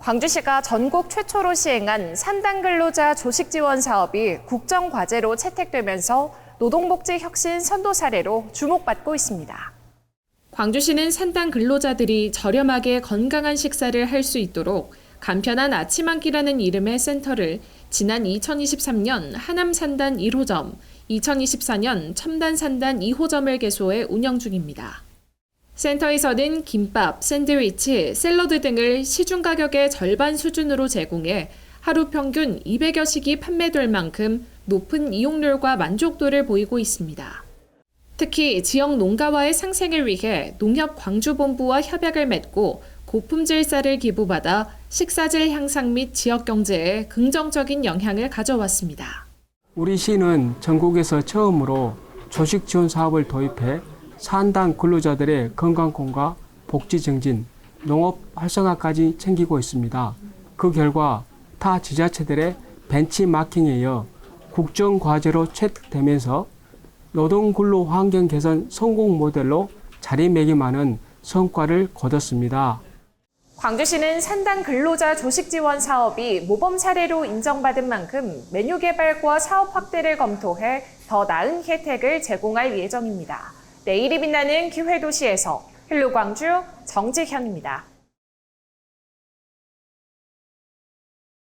광주시가 전국 최초로 시행한 산당 근로자 조식 지원 사업이 국정 과제로 채택되면서 노동복지 혁신 선도 사례로 주목받고 있습니다. 광주시는 산당 근로자들이 저렴하게 건강한 식사를 할 수 있도록 간편한 아침 한 끼라는 이름의 센터를 지난 2023년 하남 산단 1호점, 2024년 첨단 산단 2호점을 개소해 운영 중입니다. 센터에서는 김밥, 샌드위치, 샐러드 등을 시중 가격의 절반 수준으로 제공해 하루 평균 200여 식이 판매될 만큼 높은 이용률과 만족도를 보이고 있습니다. 특히 지역 농가와의 상생을 위해 농협 광주본부와 협약을 맺고 고품질 쌀을 기부받아 식사질 향상 및 지역 경제에 긍정적인 영향을 가져왔습니다. 우리 시는 전국에서 처음으로 조식 지원 사업을 도입해 산당 근로자들의 건강권과 복지 증진, 농업 활성화까지 챙기고 있습니다. 그 결과 타 지자체들의 벤치마킹에 이어 국정 과제로 채택되면서 노동 근로 환경 개선 성공 모델로 자리매김하는 성과를 거뒀습니다. 광주시는 산당 근로자 조식 지원 사업이 모범 사례로 인정받은 만큼 메뉴 개발과 사업 확대를 검토해 더 나은 혜택을 제공할 예정입니다. 내일이 빛나는 기회도시에서 헬로 광주 정지현입니다.